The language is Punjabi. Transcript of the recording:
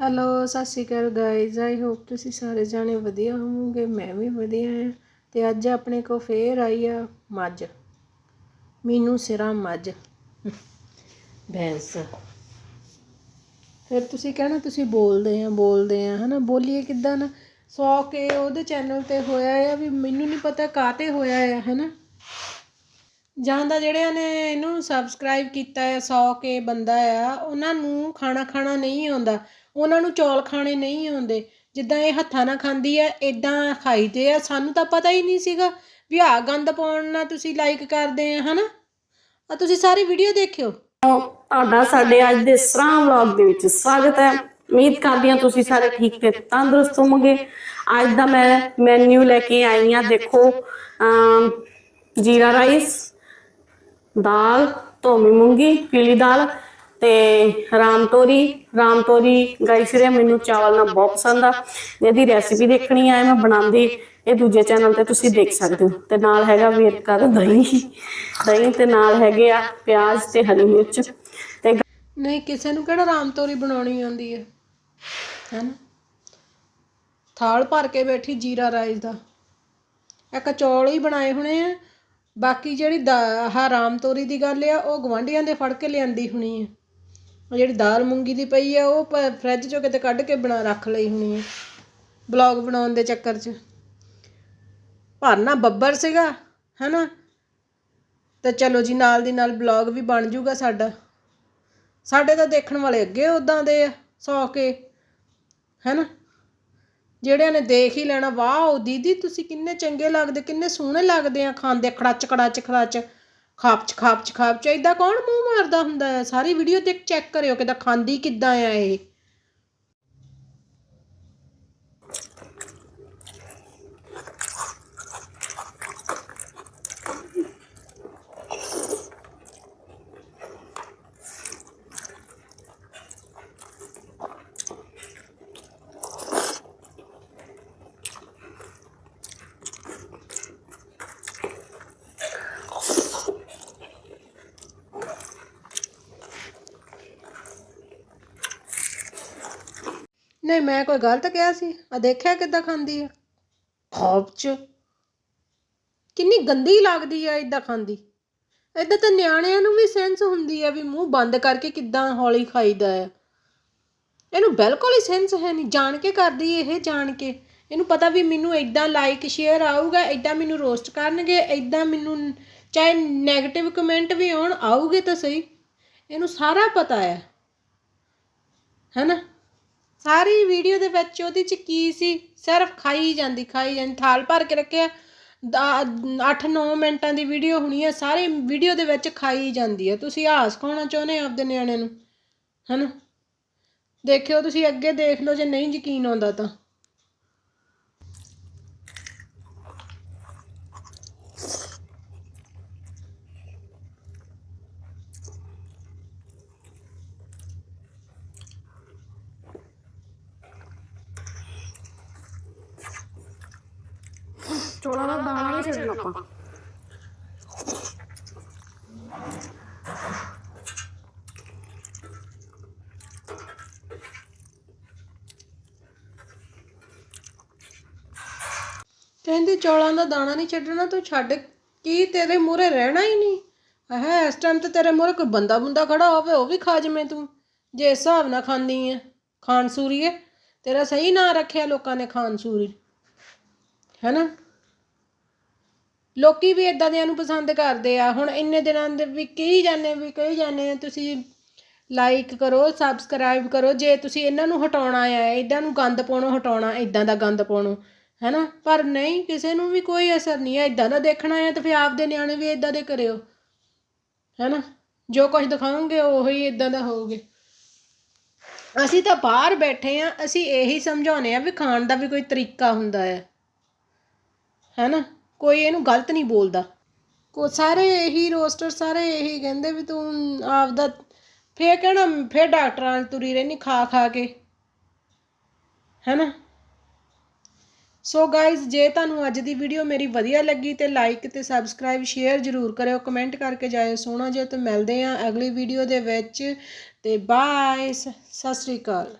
ਹੈਲੋ ਸਤਿ ਸ਼੍ਰੀ ਅਕਾਲ ਗਾਇਜ਼ ਆਈ ਹੋਪ ਤੁਸੀਂ ਸਾਰੇ ਜਾਣੇ ਵਧੀਆ ਹੋਵੋਗੇ ਮੈਂ ਵੀ ਵਧੀਆ ਹਾਂ। ਤੇ ਅੱਜ ਆਪਣੇ ਕੋ ਫੇਰ ਆਈ ਆ ਮੱਝ। ਮੀਨੂ ਸਿਰਾ ਮੱਝ। ਭੈਂਸ। ਫਿਰ ਤੁਸੀਂ ਕਹਿਣਾ ਤੁਸੀਂ ਬੋਲਦੇ ਆ ਬੋਲਦੇ ਆ ਹਨਾ? ਬੋਲੀਏ ਕਿੱਦਾਂ ਨਾ? ਸੌ ਕੇ ਉਹਦੇ ਚੈਨਲ ਤੇ ਹੋਇਆ ਆ ਵੀ ਮੈਨੂੰ ਨਹੀਂ ਪਤਾ ਕਾਤੇ ਹੋਇਆ ਆ ਹਨਾ? ਜਾਂ ਤਾਂ ਜਿਹੜਿਆਂ ਨੇ ਇਹਨੂੰ ਸਬਸਕ੍ਰਾਈਬ ਕੀਤਾ ਹੈ 100 ਬੰਦਾ ਆ, ਉਹਨਾਂ ਨੂੰ ਖਾਣਾ ਖਾਣਾ ਨਹੀਂ ਆਉਂਦਾ। ਉਹਨਾਂ ਨੂੰ ਚੌਲ ਖਾਣੇ ਨਹੀਂ ਆਉਂਦੇ। ਜਿੱਦਾਂ ਇਹ ਹੱਥਾਂ ਨਾਲ ਖਾਂਦੀ ਹੈ ਇਦਾਂ ਖਾਈਦੇ ਆ। ਸਾਨੂੰ ਤਾਂ ਪਤਾ ਹੀ ਨਹੀਂ ਸੀਗਾ ਵੀ ਆਹ ਗੰਦ ਪਾਉਣ ਨਾਲ ਤੁਸੀਂ ਲਾਈਕ ਕਰਦੇ ਆ, ਹਨਾ? ਆ ਤੁਸੀਂ ਸਾਰੀ ਵੀਡੀਓ ਦੇਖਿਓ। ਤੁਹਾਡਾ ਸਾਡੇ ਅੱਜ ਦੇ ਸਰਾਂ ਵਲੌਗ ਦੇ ਵਿੱਚ ਸਵਾਗਤ ਹੈ। ਉਮੀਦ ਕਰਦੀ ਹਾਂ ਤੁਸੀਂ ਸਾਰੇ ਠੀਕ ਤੇ ਤੰਦਰੁਸਤ ਹੋਵੋਗੇ। ਅੱਜ ਦਾ ਮੈਂ ਮੈਨੂ ਲੈ ਕੇ ਆਈ ਆ ਦੇਖੋ ਜੀਰਾ ਰਾਈਸ ਦਾਲ ਧੋਮੀ ਮੂੰਗੀ, ਪੀਲੀ ਦਾਲ ਤੇ ਰਾਮ ਤੋਰੀ। ਰਾਮ ਤੋਰੀ ਗਾਈਸ ਰੇ ਮੈਨੂੰ ਚਾਵਲ ਨਾਲ ਬਹੁਤ ਪਸੰਦ ਆ। ਇਹਦੀ ਰੈਸਿਪੀ ਦੇਖਣੀ ਆ ਮੈਂ ਬਣਾਉਂਦੀ। ਇਹ ਦੂਜੇ ਚੈਨਲ ਤੇ ਤੁਸੀਂ ਦੇਖ ਸਕਦੇ ਹੋ। ਤੇ ਨਾਲ ਹੈਗਾ ਵੇਰਕਾ ਦਾ ਦਹੀਂ। ਦਹੀਂ ਤੇ ਨਾਲ ਹੈਗੇ ਆ ਪਿਆਜ਼ ਤੇ ਹਰੀ ਮਿਰਚ ਤੇ ਨਹੀਂ, ਕਿਸੇ ਨੂੰ ਕਿਹੜਾ ਰਾਮ ਤੋਰੀ ਬਣਾਉਣੀ ਆਉਂਦੀ ਹੈ ਹੈਨਾ? ਥਾਲ ਭਰ ਕੇ ਬੈਠੀ ਜੀਰਾ ਰਾਈਸ ਦਾ। ਇੱਕ ਚੌਲ ਹੀ ਬਣਾਏ ਹੋਣੇ ਆ ਬਾਕੀ ਜਿਹੜੀ ਦਾ- ਆਹ ਰਾਮ ਤੋਰੀ ਦੀ ਗੱਲ ਆ, ਉਹ ਗੁਆਂਢੀਆਂ ਦੇ ਫੜ ਕੇ ਲਿਆਂਦੀ ਹੋਣੀ ਆ। ਉਹ ਜਿਹੜੀ ਦਾਲ ਮੂੰਗੀ ਦੀ ਪਈ ਆ, ਉਹ ਪ- ਫਰਿੱਜ ਚੋਂ ਕਿਤੇ ਕੱਢ ਕੇ ਬਣਾ, ਰੱਖ ਲਈ ਹੋਣੀ ਆ, ਬਲੌਗ ਬਣਾਉਣ ਦੇ ਚੱਕਰ 'ਚ। ਭਰਨਾ ਬੱਬਰ ਸੀਗਾ, ਹੈਨਾ? ਤੇ ਚਲੋ ਜੀ, ਨਾਲ ਦੀ ਨਾਲ ਬਲੌਗ ਵੀ ਬਣ ਜੂਗਾ ਸਾਡਾ। ਸਾਡੇ ਤਾਂ ਦੇਖਣ ਵਾਲੇ ਅੱਗੇ ਉਦਾਂ ਦੇ ਆ, ਸੌ ਕੇ, ਹੈਨਾ? ਜਿਹੜਿਆਂ ਨੇ ਦੇਖ ਹੀ ਲੈਣਾ ਵਾਓ ਦੀਦੀ ਤੁਸੀਂ ਕਿੰਨੇ ਚੰਗੇ ਲੱਗਦੇ, ਕਿੰਨੇ ਸੋਹਣੇ ਲੱਗਦੇ ਆ ਖਾਂਦੇ, ਖੜਾਚ ਖੜਾਚ ਖੜਾਚ। ਖਾਪਚ ਖਾਪਚ ਖਾਪਚ, ਏਦਾਂ ਕੌਣ ਮੂੰਹ ਮਾਰਦਾ ਹੁੰਦਾ ਹੈ ਸਾਰੀ ਵੀਡੀਓ ਦੇਖ ਚੈੱਕ ਕਰਿਓ ਕਿਦਾਂ ਖਾਂਦੀ ਕਿੱਦਾਂ ਆ ਇਹ। ਨਹੀਂ, ਮੈਂ ਕੋਈ ਗਲਤ ਕਿਹਾ ਸੀ? ਆ ਦੇਖਿਆ ਕਿੱਦਾਂ ਖਾਂਦੀ ਆ? ਖਾਪਚ ਕਿੰਨੀ ਗੰਦੀ ਲੱਗਦੀ ਆ ਇਦਾਂ ਖਾਂਦੀ। ਇਦਾਂ ਤਾਂ ਨਿਆਣਿਆਂ ਨੂੰ ਵੀ ਸੈਂਸ ਹੁੰਦੀ ਆ ਵੀ ਮੂੰਹ ਬੰਦ ਕਰਕੇ ਕਿੱਦਾਂ ਹੌਲੀ ਖਾਈਦਾ ਆ। ਇਹਨੂੰ ਬਿਲਕੁਲ ਹੀ ਸੈਂਸ ਹੈ ਨਹੀਂ। ਜਾਣ ਕੇ ਕਰਦੀ ਇਹ, ਜਾਣ ਕੇ। ਇਹਨੂੰ ਪਤਾ ਵੀ ਮੈਨੂੰ ਇਦਾਂ ਲਾਈਕ ਸ਼ੇਅਰ ਆਊਗਾ ਇਦਾਂ ਮੈਨੂੰ ਰੋਸਟ ਕਰਨਗੇ ਇਦਾਂ ਮੈਨੂੰ ਚਾਹੇ 네ਗੇਟਿਵ ਕਮੈਂਟ ਵੀ ਆਉਣ, ਆਊਗੇ ਤਾਂ ਸਹੀ। ਇਹਨੂੰ ਸਾਰਾ ਪਤਾ ਹੈ ਹੈਨਾ? ਸਾਰੀ ਵੀਡੀਓ ਦੇ ਵਿੱਚ ਉਹਦੇ ਚ ਕੀ ਸੀ? ਸਿਰਫ ਖਾਈ ਜਾਂਦੀ ਖਾਈ ਜਾਂਦੀ, ਥਾਲ ਭਰ ਕੇ ਰੱਖਿਆ। 8-9 ਮਿੰਟਾਂ ਦੀ ਵੀਡੀਓ ਹੋਣੀ ਹੈ ਸਾਰੀ ਵੀਡੀਓ ਦੇ ਵਿੱਚ ਖਾਈ ਜਾਂਦੀ ਹੈ ਤੁਸੀਂ ਹਾਸ ਖਾਣਾ ਚਾਹੁੰਦੇ ਆਪਦੇ ਨਿਆਣੇ ਨੂੰ? ਹਨਾ? ਦੇਖਿਓ, ਤੁਸੀਂ ਅੱਗੇ ਦੇਖ ਲਓ, ਜੇ ਨਹੀਂ ਯਕੀਨ ਆਉਂਦਾ ਤਾਂ। ਚੋਲਾ ਦਾ ਦਾਣਾ ਨਹੀਂ ਛੱਡਣਾ ਆਪਾਂ। ਕਹਿੰਦੀ ਚੌਲਾਂ ਦਾ ਦਾਣਾ ਨਹੀਂ ਛੱਡਣਾ, ਤੂੰ ਛੱਡ। ਕੀ ਤੇਰੇ ਮੂਹਰੇ ਰਹਿਣਾ ਹੀ ਨਹੀਂ? ਹੈ ਇਸ ਟਾਈਮ ਤੇ ਤੇਰੇ ਮੂਹਰੇ ਕੋਈ ਬੰਦਾ ਬੁੰਦਾ ਖੜਾ ਹੋਵੇ, ਉਹ ਵੀ ਖਾ ਜਵੇਂ ਤੂੰ। ਜੇ ਇਸ ਹਿਸਾਬ ਨਾਲ ਖਾਂਦੀ ਹੈ ਖਾਨ ਸੂਰੀਏ ਤੇਰਾ ਸਹੀ ਨਾਂ ਰੱਖਿਆ ਲੋਕਾਂ ਨੇ ਖਾਨ ਸੂਰੀ। ਹੈਨਾ ਲੋਕ ਵੀ ਇੱਦਾਂ ਦਿਆਂ ਨੂੰ ਪਸੰਦ ਕਰਦੇ ਆ। ਹੁਣ ਇੰਨੇ ਦਿਨਾਂ ਦੇ ਵੀ ਕਹੀ ਜਾਂਦੇ ਵੀ ਕਹੀ ਜਾਂਦੇ ਆ, ਤੁਸੀਂ ਲਾਈਕ ਕਰੋ ਸਬਸਕ੍ਰਾਈਬ ਕਰੋ, ਜੇ ਤੁਸੀਂ ਇਹਨਾਂ ਨੂੰ ਹਟਾਉਣਾ ਆ ਇੱਦਾਂ ਨੂੰ ਗੰਦ ਪਾਉਣੋਂ, ਹਟਾਉਣਾ ਇੱਦਾਂ ਦਾ ਗੰਦ ਪਾਉਣੋਂ, ਹੈਨਾ? ਪਰ ਨਹੀਂ, ਕਿਸੇ ਨੂੰ ਵੀ ਕੋਈ ਅਸਰ ਨਹੀਂ ਹੈ ਇੱਦਾਂ ਦਾ ਦੇਖਣਾ ਹੈ ਤਾਂ ਫਿਰ ਆਪਦੇ ਨਿਆਣੇ ਵੀ ਇੱਦਾਂ ਦੇ ਕਰਿਓ ਹੈ ਨਾ ਜੋ ਕੁਝ ਦਿਖਾਉਂਗੇ ਉਹੀ ਇੱਦਾਂ ਦਾ ਹੋਊਗੇ। ਅਸੀਂ ਤਾਂ ਬਾਹਰ ਬੈਠੇ ਆ, ਅਸੀਂ ਇਹੀ ਸਮਝਾਉਨੇ ਆ ਵੀ ਖਾਣ ਦਾ ਵੀ ਕੋਈ ਤਰੀਕਾ ਹੁੰਦਾ ਹੈ ਨਾ ਕੋਈ ਇਹਨੂੰ ਗਲਤ ਨਹੀਂ ਬੋਲਦਾ। ਕੋ ਸਾਰੇ ਇਹੀ ਰੋਸਟਰ ਸਾਰੇ ਇਹੀ ਕਹਿੰਦੇ ਵੀ ਤੂੰ ਆਪਦਾ ਫੇਰ ਕਹਿਣਾ, ਫੇਰ ਡਾਕਟਰਾਂ ਨਾਲ ਤੁਰੀ ਰਹਿਨੀ ਖਾ ਖਾ ਕੇ। ਹੈਨਾ? ਸੋ ਗਾਇਜ਼ ਜੇ ਤੁਹਾਨੂੰ ਅੱਜ ਦੀ ਵੀਡੀਓ ਮੇਰੀ ਵਧੀਆ ਲੱਗੀ ਤੇ ਲਾਈਕ ਤੇ ਸਬਸਕ੍ਰਾਈਬ ਸ਼ੇਅਰ ਜ਼ਰੂਰ ਕਰਿਓ। ਕਮੈਂਟ ਕਰਕੇ ਜਾਇਓ ਸੋਹਣਾ ਜੇ ਤੇ ਮਿਲਦੇ ਆ ਅਗਲੀ ਵੀਡੀਓ ਦੇ ਵਿੱਚ। ਤੇ ਬਾਏ ਸਤਿ ਸ੍ਰੀ ਅਕਾਲ।